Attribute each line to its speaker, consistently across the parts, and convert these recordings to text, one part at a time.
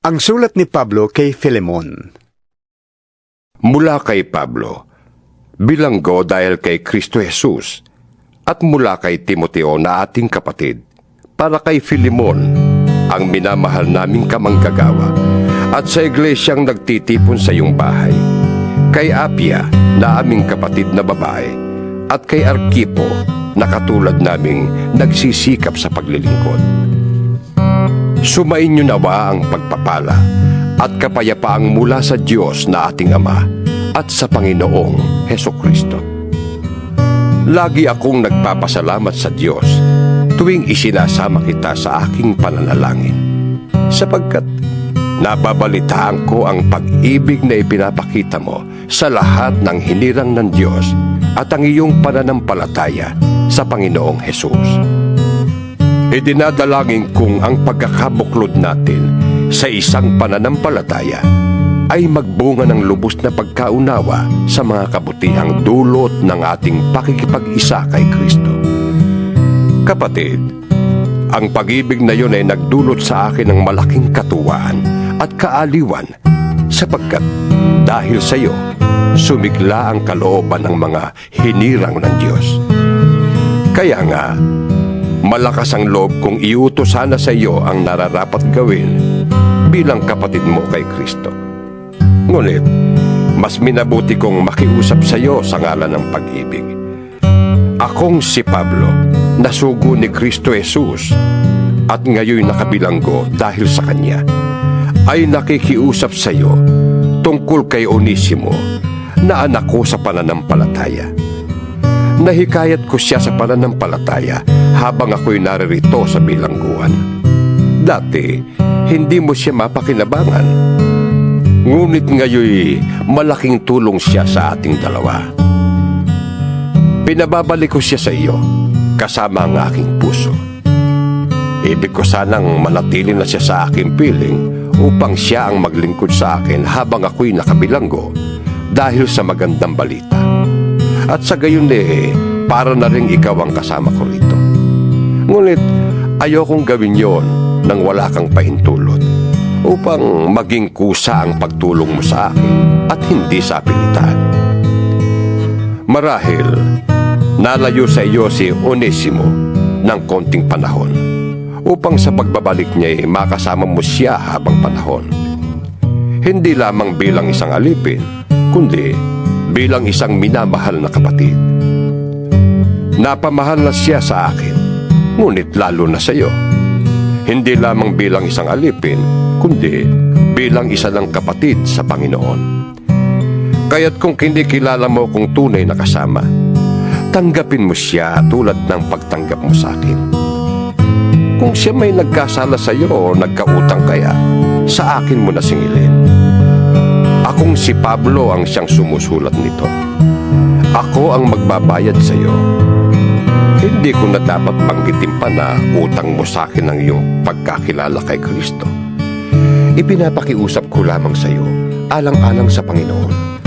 Speaker 1: Ang sulat ni Pablo kay Filemon.
Speaker 2: Mula kay Pablo, bilanggo dahil kay Kristo Jesus, at mula kay Timoteo na ating kapatid, para kay Filimon, ang minamahal naming kamanggagawa, at sa iglesyang nagtitipon sa iyong bahay, kay Apia na aming kapatid na babae, at kay Arkipo na katulad naming nagsisikap sa paglilingkod. Sumainyo nawa ang pagpapala at kapayapaang mula sa Diyos na ating Ama at sa Panginoong Heso Kristo. Lagi akong nagpapasalamat sa Diyos tuwing isinasama kita sa aking pananalangin sapagkat nababalitaan ko ang pag-ibig na ipinapakita mo sa lahat ng hinirang ng Diyos at ang iyong pananampalataya sa Panginoong Hesus. Idinadalangin kong ang pagkakabuklod natin sa isang pananampalataya ay magbunga ng lubos na pagkaunawa sa mga kabutihang dulot ng ating pakikipag-isa kay Kristo. Kapatid, ang pag-ibig na yun ay nagdulot sa akin ng malaking katuwaan at kaaliwan sapagkat dahil sa iyo, sumigla ang kalooban ng mga hinirang ng Diyos. Kaya nga, malakas ang loob kong iutos sana sa iyo ang nararapat gawin bilang kapatid mo kay Kristo. Ngunit, mas minabuti kong makiusap sa iyo sa ngalan ng pag-ibig. Akong si Pablo, nasugo ni Kristo Jesus, at ngayon nakabilanggo dahil sa Kanya, ay nakikiusap sa iyo tungkol kay Onisimo na anak ko sa pananampalataya. Nahikayat ko siya sa pananampalataya habang ako'y naririto sa bilangguan. Dati, hindi mo siya mapakinabangan. Ngunit ngayoy malaking tulong siya sa ating dalawa. Pinababalik ko siya sa iyo kasama ang aking puso. Ibig ko sanang manatili na siya sa aking piling upang siya ang maglingkod sa akin habang ako'y nakabilanggo dahil sa magandang balita. At sa gayon eh, para na rin ikaw ang kasama ko rito. Ngunit ayokong gawin yon nang wala kang pahintulot upang maging kusa ang pagtulong mo sa akin at hindi sa pilitan. Marahil, nalayo sa iyo si Onesimo ng konting panahon upang sa pagbabalik niya ay makasama mo siya habang panahon. Hindi lamang bilang isang alipin, kundi bilang isang minamahal na kapatid. Napamahal na siya sa akin, ngunit lalo na sa iyo. Hindi lamang bilang isang alipin, kundi bilang isa ng kapatid sa Panginoon. Kaya't kung kinikilala mo kung tunay na kasama, tanggapin mo siya tulad ng pagtanggap mo sa akin. Kung siya may nagkasala sa iyo o nagkautang kaya, sa akin mo na singilin. Akong si Pablo ang siyang sumusulat nito. Ako ang magbabayad sa iyo. Hindi ko na dapat banggitin pa na utang mo sa akin ang iyong pagkakilala kay Kristo. Ipinapakiusap ko lamang sa iyo, alang-alang sa Panginoon.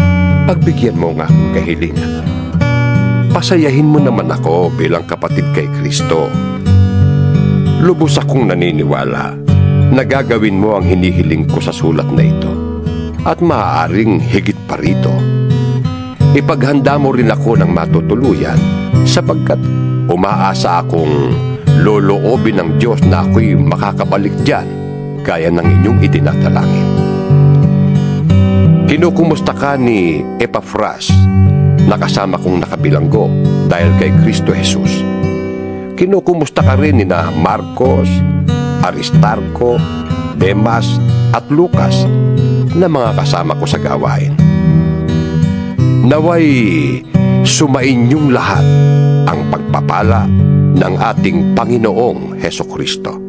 Speaker 2: Pagbigyan mo ang aking kahilingan. Pasayahin mo naman ako bilang kapatid kay Kristo. Lubos akong naniniwala na gagawin mo ang hinihiling ko sa sulat na ito at maaaring higit pa rito. Ipaghanda mo rin ako ng matutuluyan sapagkat umaasa akong loloobin ng Diyos na ako'y makakabalik dyan gaya ng inyong idinadalangin. Kinukumusta ka ni Epaphras na kasama kong nakabilanggo dahil kay Kristo Jesus. Kinukumusta ka rin ni na Marcos, Aristarco, Demas at Lucas na mga kasama ko sa gawain. Naway sumainyong lahat ang pagpapala ng ating Panginoong Heso Kristo.